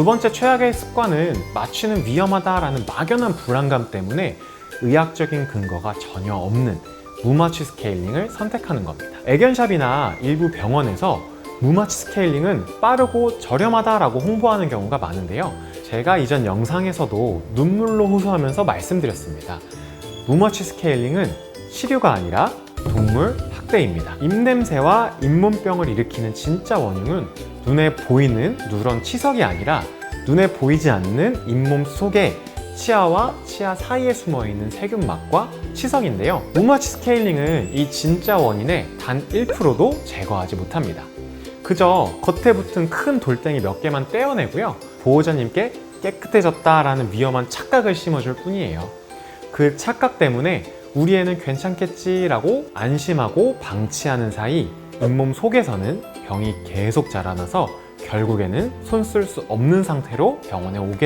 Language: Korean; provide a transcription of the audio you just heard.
두 번째 최악의 습관은 마취는 위험하다라는 막연한 불안감 때문에 의학적인 근거가 전혀 없는 무마취 스케일링을 선택하는 겁니다. 애견샵이나 일부 병원에서 무마취 스케일링은 빠르고 저렴하다라고 홍보하는 경우가 많은데요. 제가 이전 영상에서도 눈물로 호소하면서 말씀드렸습니다. 무마취 스케일링은 치료가 아니라 동물 학대입니다. 입냄새와 잇몸병을 일으키는 진짜 원흉은 눈에 보이는 누런 치석이 아니라 눈에 보이지 않는 잇몸 속에 치아와 치아 사이에 숨어 있는 세균막과 치석인데요. 무마취 스케일링은 이 진짜 원인의 단 1%도 제거하지 못합니다. 그저 겉에 붙은 큰 돌덩이 몇 개만 떼어내고요. 보호자님께 깨끗해졌다라는 위험한 착각을 심어줄 뿐이에요. 그 착각 때문에 우리 애는 괜찮겠지라고 안심하고 방치하는 사이 잇몸 속에서는 병이 계속 자라나서 결국에는 손 쓸 수 없는 상태로 병원에 오게